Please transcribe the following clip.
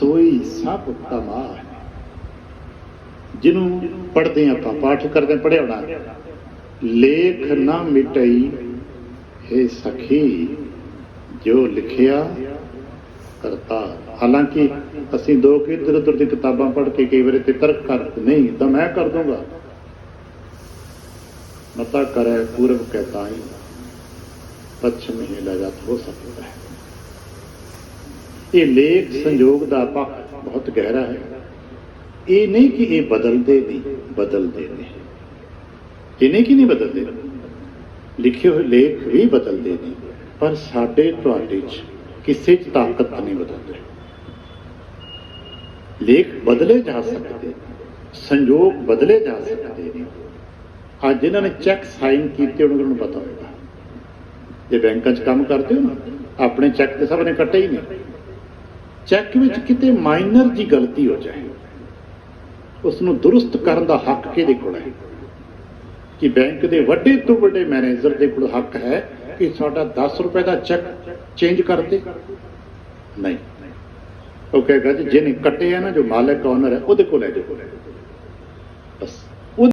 ਸੋਈ ਸਭ ਕਮਾਲ ਜਿਹਨੂੰ ਪੜ੍ਹਦੇ ਆਪਾਂ ਪਾਠ ਕਰਦੇ ਹਾਂ, ਹੋਣਾ। ਲੇਖ ਨਾ ਮਿਟਈ ਹੈ ਸਖੀ ਜੋ ਲਿਖਿਆ ਕਰਤਾ। ਹਾਲਾਂਕਿ ਅਸੀਂ ਦੋ ਕਿ ਇੱਧਰ ਉੱਧਰ ਦੀ ਕਿਤਾਬਾਂ ਪੜ੍ਹ ਕੇ ਕਈ ਵਾਰੀ ਤੇ ਤਰਕ ਕਰ ਨਹੀਂ ਤਾਂ ਮੈਂ ਕਰ ਦੂੰਗਾ ਮਤਾ ਕਰੇ ਪੂਰਬ ਕਹਤਾ ਹੀ ਪੱਛਮ ਹੀ ਲਗਤ ਹੋ ਸਕਦਾ ਹੈ। ਇਹ ਲੇਖ ਸੰਜੋਗ ਦਾ ਪੱਖ ਬਹੁਤ ਗਹਿਰਾ ਹੈ। ਇਹ ਨਹੀਂ ਕਿ ਇਹ ਬਦਲਦੇ ਨਹੀਂ ਬਦਲਦੇ ਨੇ। ਇਹ ਨਹੀਂ ਕਿ ਨਹੀਂ ਬਦਲਦੇ। ਲਿਖੇ ਹੋਏ ਲੇਖ ਵੀ ਬਦਲਦੇ ਨੇ ਪਰ ਸਾਡੇ ਤੁਹਾਡੇ 'ਚ ਕਿਸੇ 'ਚ ਤਾਕਤ ਨਹੀਂ ਬਦਲਦੀ। ਲੇਖ ਬਦਲੇ ਜਾ ਸਕਦੇ ਨੇ, ਸੰਜੋਗ ਬਦਲੇ ਜਾ ਸਕਦੇ ਨੇ। ਅੱਜ ਇਹਨਾਂ ਨੇ ਚੈੱਕ ਸਾਈਨ ਕੀਤੇ ਉਹਨਾਂ ਨੂੰ ਪਤਾ ਹੋਵੇਗਾ ਜੇ ਬੈਂਕਾਂ 'ਚ ਕੰਮ ਕਰਦੇ ਹੋ ਨਾ ਆਪਣੇ ਚੈੱਕ ਤੇ ਸਭ ਨੇ ਕੱਟੇ ਹੀ ਨੇ। ਚੈੱਕ ਵਿੱਚ ਕਿਤੇ ਮਾਈਨਰ ਜੀ ਗਲਤੀ ਹੋ ਜਾਏ ਉਸ ਨੂੰ ਦੁਰਸਤ ਕਰਨ ਦਾ ਹੱਕ ਕਿਹਦੇ ਕੋਲ ਹੈ? ਕਿ ਬੈਂਕ ਦੇ ਵੱਡੇ ਤੋਂ ਵੱਡੇ ਮੈਨੇਜਰ ਦੇ ਕੋਲ ਹੱਕ ਹੈ ਕਿ ਸਾਡਾ 10 ਰੁਪਏ ਦਾ ਚੈੱਕ ਚੇਂਜ ਕਰ ਦੇ? ਨਹੀਂ। ਉਹ ਕਹੇਗਾ ਜੀ, ਜਿਹਨੇ ਕੱਟੇ ਆ ਨਾ, ਜੋ ਮਾਲਕ ਓਨਰ ਹੈ, ਉਹਦੇ ਕੋਲ ਹੈ ਜੋ।